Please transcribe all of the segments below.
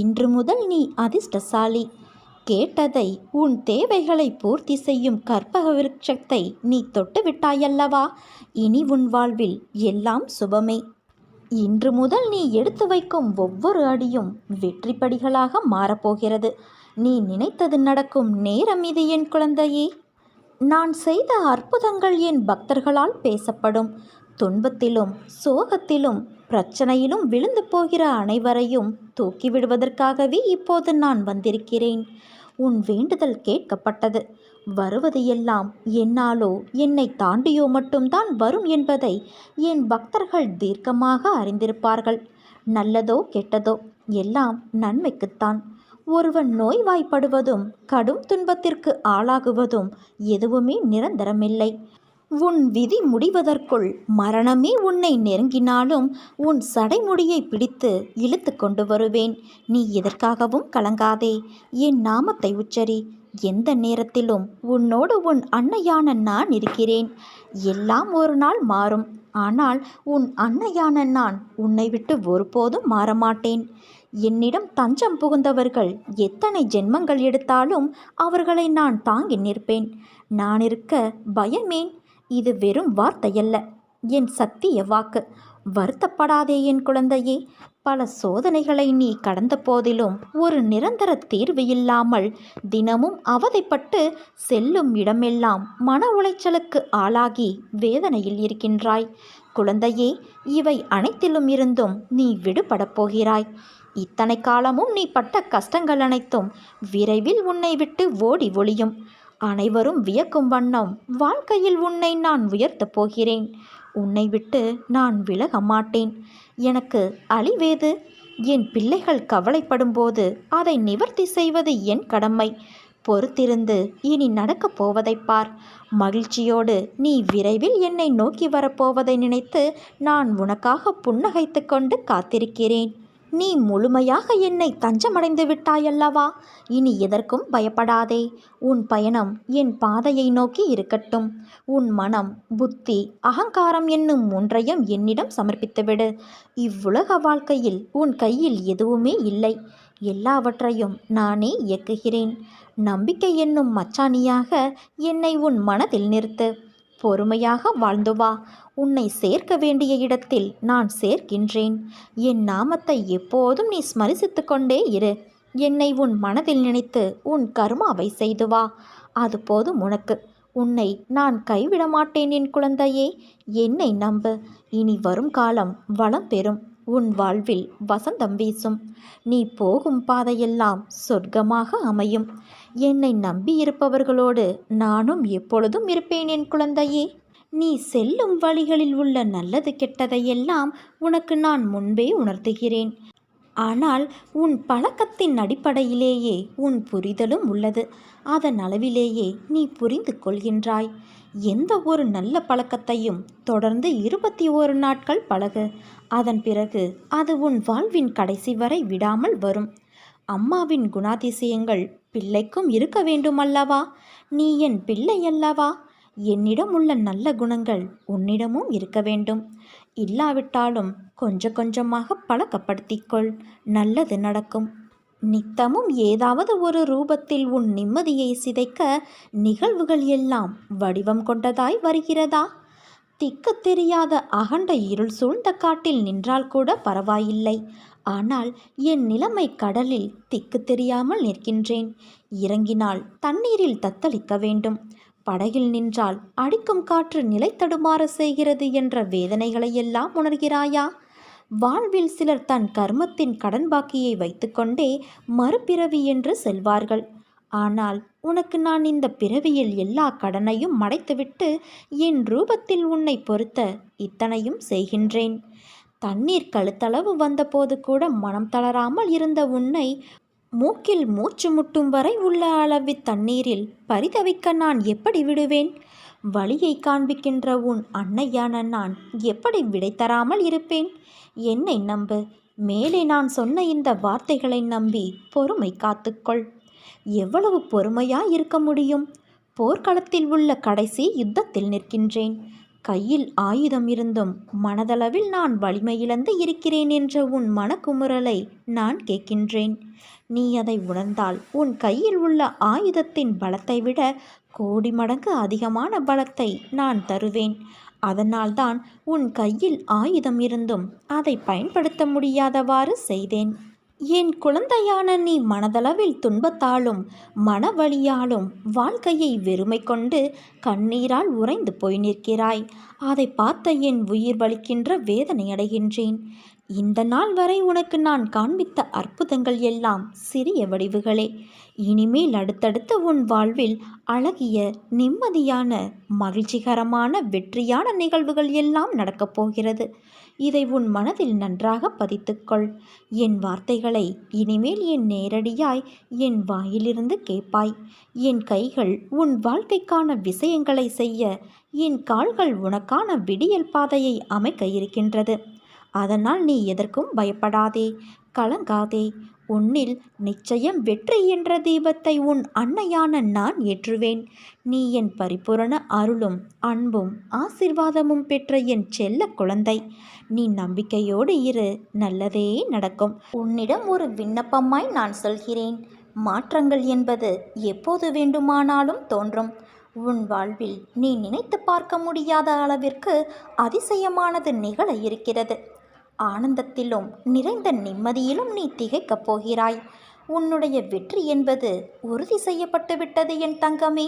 இன்று முதல் நீ அதிர்ஷ்டசாலி. கேட்டதை உன் தேவைகளை பூர்த்தி செய்யும் கற்பக விருட்சத்தை நீ தொட்டு விட்டாயல்லவா இனி உன் வாழ்வில் எல்லாம் சுபமே. இன்று முதல் நீ எடுத்து வைக்கும் ஒவ்வொரு அடியும் வெற்றி படிகளாக மாறப்போகிறது. நீ நினைத்தது நடக்கும் நேரம் இது என் குழந்தையே. நான் செய்த அற்புதங்கள் என் பக்தர்களால் பேசப்படும். துன்பத்திலும் சோகத்திலும் பிரச்சனையிலும் விழுந்து போகிற அனைவரையும் தூக்கிவிடுவதற்காகவே இப்போது நான் வந்திருக்கிறேன். உன் வேண்டுதல் கேட்கப்பட்டது. வருவது எல்லாம் என்னாலோ என்னை தாண்டியோ மட்டும்தான் வரும் என்பதை என் பக்தர்கள் தீர்க்கமாக அறிந்திருப்பார்கள். நல்லதோ கெட்டதோ எல்லாம் நன்மைக்குத்தான். ஒருவன் நோய்வாய்ப்படுவதும் கடும் துன்பத்திற்கு ஆளாகுவதும் எதுவுமே நிரந்தரமில்லை. உன் விதி முடிவதற்குள் மரணமே உன்னை நெருங்கினாலும் உன் சடைமுடியை பிடித்து இழுத்து கொண்டு வருவேன். நீ எதற்காகவும் கலங்காதே. என் நாமத்தை உச்சரி. எந்த நேரத்திலும் உன்னோடு உன் அன்னையான நான் இருக்கிறேன். எல்லாம் ஒரு நாள் மாறும். ஆனால் உன் அன்னையான நான் உன்னை விட்டு ஒருபோதும் மாறமாட்டேன். என்னிடம் தஞ்சம் புகுந்தவர்கள் எத்தனை ஜென்மங்கள் எடுத்தாலும் அவர்களை நான் தாங்கி நிற்பேன். நான் இருக்க பயமேன். இது வெறும் வார்த்தையல்ல. என் சத்திய வாக்கு. வருத்தப்படாதே என் குழந்தையே. பல சோதனைகளை நீ கடந்த போதிலும் ஒரு நிரந்தர தீர்வு இல்லாமல் தினமும் அவதைப்பட்டு செல்லும் இடமெல்லாம் மன உளைச்சலுக்கு ஆளாகி வேதனையில் இருக்கின்றாய். குழந்தையே இவை அனைத்திலும் இருந்தும் நீ விடுபடப் போகிறாய். இத்தனை காலமும் நீ பட்ட கஷ்டங்கள் அனைத்தும் விரைவில் உன்னை விட்டு ஓடி ஒளியும். அனைவரும் வியக்கும் வண்ணம் வாழ்க்கையில் உன்னை நான் உயர்த்தப் போகிறேன். உன்னை விட்டு நான் விலக மாட்டேன். எனக்கு அழிவேது? என் பிள்ளைகள் கவலைப்படும்போது அதை நிவர்த்தி செய்வது என் கடமை. பொறுத்திருந்து இனி நடக்கப் போவதைப் பார். மகிழ்ச்சியோடு நீ விரைவில் என்னை நோக்கி வரப்போவதை நினைத்து நான் உனக்காக புன்னகைத்து கொண்டு காத்திருக்கிறேன். நீ முழுமையாக என்னை தஞ்சமடைந்து விட்டாயல்லவா? இனி எதற்கும் பயப்படாதே. உன் பயணம் என் பாதையை நோக்கி இருக்கட்டும். உன் மனம் புத்தி அகங்காரம் என்னும் ஒன்றையும் என்னிடம் சமர்ப்பித்துவிடு. இவ்வுலக வாழ்க்கையில் உன் கையில் எதுவுமே இல்லை. எல்லாவற்றையும் நானே இயக்குகிறேன். நம்பிக்கை என்னும் மச்சானியாக என்னை உன் மனதில் நிறுத்து. பொறுமையாக வாழ்ந்து வா. உன்னை சேர்க்க வேண்டிய இடத்தில் நான் சேர்க்கின்றேன். என் நாமத்தை எப்போதும் நீ ஸ்மரிசித்து கொண்டே இரு. என்னை உன் மனதில் நினைத்து உன் கருமாவை செய்து வா. அது போதும் உனக்கு. உன்னை நான் கைவிட மாட்டேன் என் குழந்தையே. என்னை நம்பு. இனி வரும் காலம் வளம் பெறும். உன் வாழ்வில் வசந்தம் வீசும். நீ போகும் பாதையெல்லாம் சொர்க்கமாக அமையும். என்னை நம்பியிருப்பவர்களோடு நானும் எப்பொழுதும் இருப்பேன் என் குழந்தையே. நீ செல்லும் வழிகளில் உள்ள நல்லது கெட்டதையெல்லாம் உனக்கு நான் முன்பே உணர்த்துகிறேன். ஆனால் உன் பழக்கத்தின் அடிப்படையிலேயே உன் புரிதலும் உள்ளது. அதன் அளவிலேயே நீ புரிந்து கொள்கின்றாய். எந்த ஒரு நல்ல பழக்கத்தையும் தொடர்ந்து இருபத்தி ஓரு நாட்கள் பழகு. அதன் பிறகு அது உன் வாழ்வின் கடைசி வரை விடாமல் வரும். அம்மாவின் குணாதிசயங்கள் பிள்ளைக்கும் இருக்க வேண்டுமல்லவா? நீ என் பிள்ளை அல்லவா என்னிடம் உள்ள நல்ல குணங்கள் உன்னிடமும் இருக்க வேண்டும். இல்லாவிட்டாலும் கொஞ்சம் கொஞ்சமாக பழக்கப்படுத்திக்கொள். நல்லது நடக்கும். நித்தமும் ஏதாவது ஒரு ரூபத்தில் உன் நிம்மதியை சிதைக்க நிகழ்வுகள் எல்லாம் வடிவம் கொண்டதாய் வருகிறதா? திக்கு தெரியாத அகண்ட இருள் சூழ்ந்த காட்டில் நின்றால் கூட பரவாயில்லை. ஆனால் என் நிலைமை கடலில் திக்கு தெரியாமல் நிற்கின்றேன். இறங்கினால் தண்ணீரில் தத்தளிக்க வேண்டும். படகில் நின்றால் அடிக்கும் காற்று நிலை தடுமாற செய்கிறது என்ற வேதனைகளையெல்லாம் உணர்கிறாயா? வாழ்வில் சிலர் தன் கர்மத்தின் கடன் பாக்கியை வைத்துக்கொண்டே மறுபிறவி என்று செல்வார்கள். ஆனால் உனக்கு நான் இந்த பிறவியில் எல்லா கடனையும் மடைத்துவிட்டு என் ரூபத்தில் உன்னை பொறுத்த இத்தனையும் செய்கின்றேன். தண்ணீர் கழுத்தளவு வந்தபோது கூட மனம் தளராமல் இருந்த உன்னை மூக்கில் மூச்சு முட்டும் வரை உள்ள அளவு தண்ணீரில் பரிதவிக்க நான் எப்படி விடுவேன்? வழியை காண்பிக்கின்ற உன் அன்னையான நான் எப்படி விடை தராமல் இருப்பேன்? என்னை நம்பு. மேலே நான் சொன்ன இந்த வார்த்தைகளை நம்பி பொறுமை காத்துக்கொள். எவ்வளவு பொறுமையா இருக்க முடியும்? போர்க்களத்தில் உள்ள கடைசி யுத்தத்தில் நிற்கின்றேன். கையில் ஆயுதம் இருந்தும் மனதளவில் நான் வலிமையிழந்து இருக்கிறேன் என்ற உன் மனக்குமுறலை நான் கேட்கின்றேன். நீ அதை உணர்ந்தால் உன் கையில் உள்ள ஆயுதத்தின் பலத்தை விட கோடி மடங்கு அதிகமான பலத்தை நான் தருவேன். அதனால்தான் உன் கையில் ஆயுதம் இருந்தும் அதை பயன்படுத்த முடியாதவாறு செய்தேன். என் குழந்தையான நீ மனதளவில் துன்பத்தாலும் மனவழியாலும் வாழ்க்கையை வெறுமை கொண்டு கண்ணீரால் உறைந்து போய் நிற்கிறாய். அதை பார்த்த என் உயிர் வலிக்கின்ற வேதனை அடைகின்றேன். இந்த நாள் வரை உனக்கு நான் காண்பித்த அற்புதங்கள் எல்லாம் சிறிய வடிவுகளே. இனிமேல் அடுத்தடுத்த உன் வாழ்வில் அழகிய நிம்மதியான மகிழ்ச்சிகரமான வெற்றியான நிகழ்வுகள் எல்லாம் நடக்கப் போகிறது. இதை உன் மனதில் நன்றாக பதித்துக்கொள். என் வார்த்தைகளை இனிமேல் என் நேரடியாய் என் வாயிலிருந்து கேட்பாய். என் கைகள் உன் வாழ்க்கைக்கான விஷயங்களை செய்ய என் கால்கள் உனக்கான விடியல் பாதையை அமைக்க இருக்கின்றது. அதனால் நீ எதற்கும் பயப்படாதே. கலங்காதே. உன்னில் நிச்சயம் வெற்றி என்ற தீபத்தை உன் அன்னையான நான் ஏற்றுவேன். நீ என் பரிபூரண அருளும் அன்பும் ஆசிர்வாதமும் பெற்ற என் செல்ல குழந்தை. நீ நம்பிக்கையோடு இரு. நல்லதே நடக்கும். உன்னிடம் ஒரு விண்ணப்பமாய் நான் சொல்கிறேன். மாற்றங்கள் என்பது எப்போது வேண்டுமானாலும் தோன்றும். உன் வாழ்வில் நீ நினைத்து பார்க்க முடியாத அளவிற்கு அதிசயமானது நிகழ இருக்கிறது. ஆனந்தத்திலும் நிறைந்த நிம்மதியிலும் நீ திகைக்கப் போகிறாய். உன்னுடைய வெற்றி என்பது உறுதி செய்யப்பட்டு விட்டது என் தங்கமே.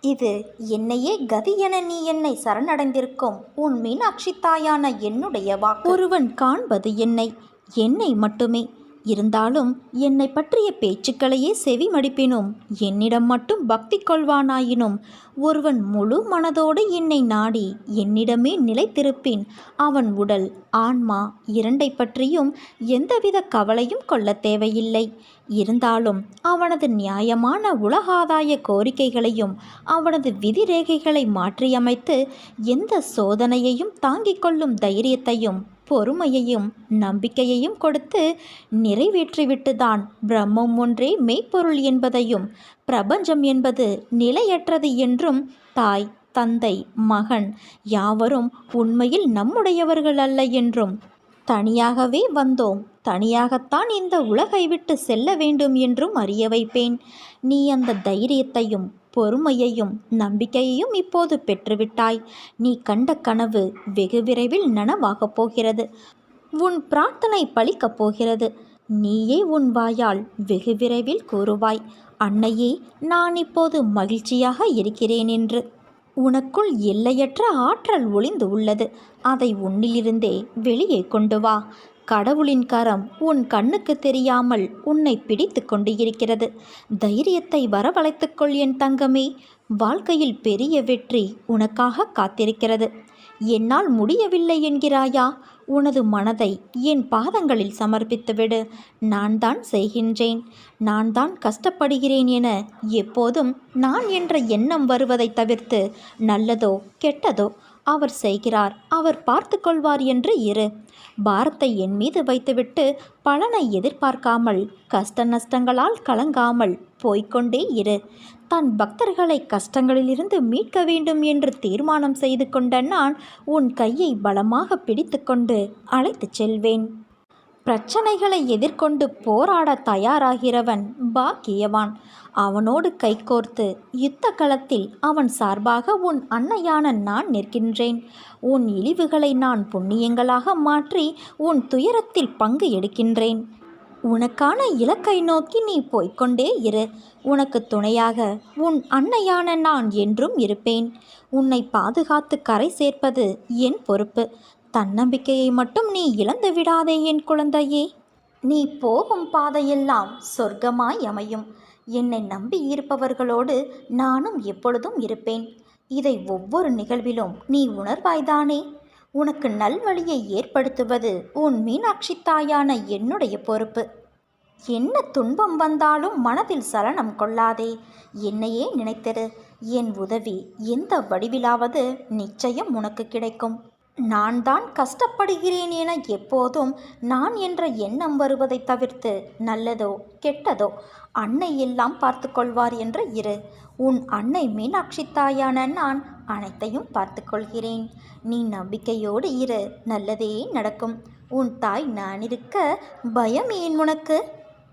இது என்னையே கதி என நீ என்னை சரணடைந்திருக்கும் உன் மீனாட்சி தாயான என்னுடைய வாக்கு. ஒருவன் காண்பது என்னை என்னை மட்டுமே. இருந்தாலும் என்னை பற்றிய பேச்சுக்களையே செவி மடிப்பினும் என்னிடம் மட்டும் பக்தி கொள்வானாயினும் ஒருவன் முழு மனதோடு என்னை நாடி என்னிடமே நிலைத்திருப்பின் அவன் உடல் ஆன்மா இரண்டை பற்றியும் எந்தவித கவலையும் கொள்ள தேவையில்லை. இருந்தாலும் அவனது நியாயமான உலகாதாய கோரிக்கைகளையும் அவனது விதிரேகைகளை மாற்றியமைத்து எந்த சோதனையையும் தாங்கிக் கொள்ளும் தைரியத்தையும் பொறுமையையும் நம்பிக்கையையும் கொடுத்து நிறைவேற்றிவிட்டுதான். பிரம்மம் ஒன்றே மெய்ப்பொருள் என்பதையும் பிரபஞ்சம் என்பது நிலையற்றது என்றும் தாய் தந்தை மகன் யாவரும் உண்மையில் நம்முடையவர்கள் அல்ல என்றும். தனியாகவே வந்தோம். தனியாகத்தான் இந்த உலகை விட்டு செல்ல வேண்டும் என்றும் அறிய வைப்பேன். நீ அந்த தைரியத்தையும் பொறுமையையும் நம்பிக்கையையும் இப்போது பெற்றுவிட்டாய். நீ கண்ட கனவு வெகு விரைவில் நனவாகப் போகிறது. உன் பிரார்த்தனை பலிக்கப் போகிறது. நீயே உன் வாயால் வெகு விரைவில் கூறுவாய். அன்னையே நான் இப்போது மகிழ்ச்சியாக இருக்கிறேன் என்று. உனக்குள் எல்லையற்ற ஆற்றல் ஒளிந்து உள்ளது. அதை உன்னிலிருந்தே வெளியே கொண்டு வா. கடவுளின் கரம் உன் கண்ணுக்கு தெரியாமல் உன்னை பிடித்து கொண்டு இருக்கிறது தைரியத்தை வரவழைத்துக்கொள் என் தங்கமே. வாழ்க்கையில் பெரிய வெற்றி உனக்காக காத்திருக்கிறது. என்னால் முடியவில்லை என்கிறாயா? உனது மனதை என் பாதங்களில் சமர்ப்பித்துவிடு. நான் தான் செய்கின்றேன். நான் தான் கஷ்டப்படுகிறேன் என எப்போதும் நான் என்ற எண்ணம் வருவதை தவிர்த்து நல்லதோ கெட்டதோ அவர் செய்கிறார் அவர் பார்த்து கொள்வார் என்று இரு. பாரத்தை என் மீது வைத்துவிட்டு பலனை எதிர்பார்க்காமல் கஷ்ட நஷ்டங்களால் கலங்காமல் போய்க்கொண்டே இரு. தன் பக்தர்களை கஷ்டங்களிலிருந்து மீட்க வேண்டும் என்று தீர்மானம் செய்து கொண்ட நான் உன் கையை பலமாக பிடித்துக்கொண்டு அழைத்துச் செல்வேன். பிரச்சனைகளை எதிர்கொண்டு போராட தயாராகிறவன் பாக்கியவான். அவனோடு கைகோர்த்து யுத்த களத்தில் அவன் சார்பாக உன் அன்னையான நான் நிற்கின்றேன். உன் இழிவுகளை நான் புண்ணியங்களாக மாற்றி உன் துயரத்தில் பங்கு எடுக்கின்றேன். உனக்கான இலக்கை நோக்கி நீ போய்கொண்டே இரு. உனக்கு துணையாக உன் அன்னையான நான் என்றும் இருப்பேன். உன்னை பாதுகாத்து கரை சேர்ப்பது என் பொறுப்பு. தன்னம்பிக்கையை மட்டும் நீ இழந்து விடாதே என் குழந்தையே. நீ போகும் பாதையெல்லாம் சொர்க்கமாய் அமையும். என்னை நம்பி இருப்பவர்களோடு நானும் எப்பொழுதும் இருப்பேன். இதை ஒவ்வொரு நிகழ்விலும் நீ உணர்வாய்தானே? உனக்கு நல்வழியை ஏற்படுத்துவது உன் மீனாட்சி தாயான என்னுடைய பொறுப்பு. என்ன துன்பம் வந்தாலும் மனதில் சலனம் கொள்ளாதே. என்னையே நினைத்திரு. என் உதவி எந்த வடிவிலாவது நிச்சயம் உனக்கு கிடைக்கும். நான் தான் கஷ்டப்படுகிறேன் என எப்போதும் நான் என்ற எண்ணம் வருவதை தவிர்த்து நல்லதோ கெட்டதோ அன்னை எல்லாம் பார்த்து கொள்வார் என்ற இரு. உன் அன்னை மீனாட்சி தாயான நான் அனைத்தையும் பார்த்துக்கொள்கிறேன். நீ நம்பிக்கையோடு இரு. நல்லதே நடக்கும். உன் தாய் நான் இருக்க பயம் ஏன் உனக்கு?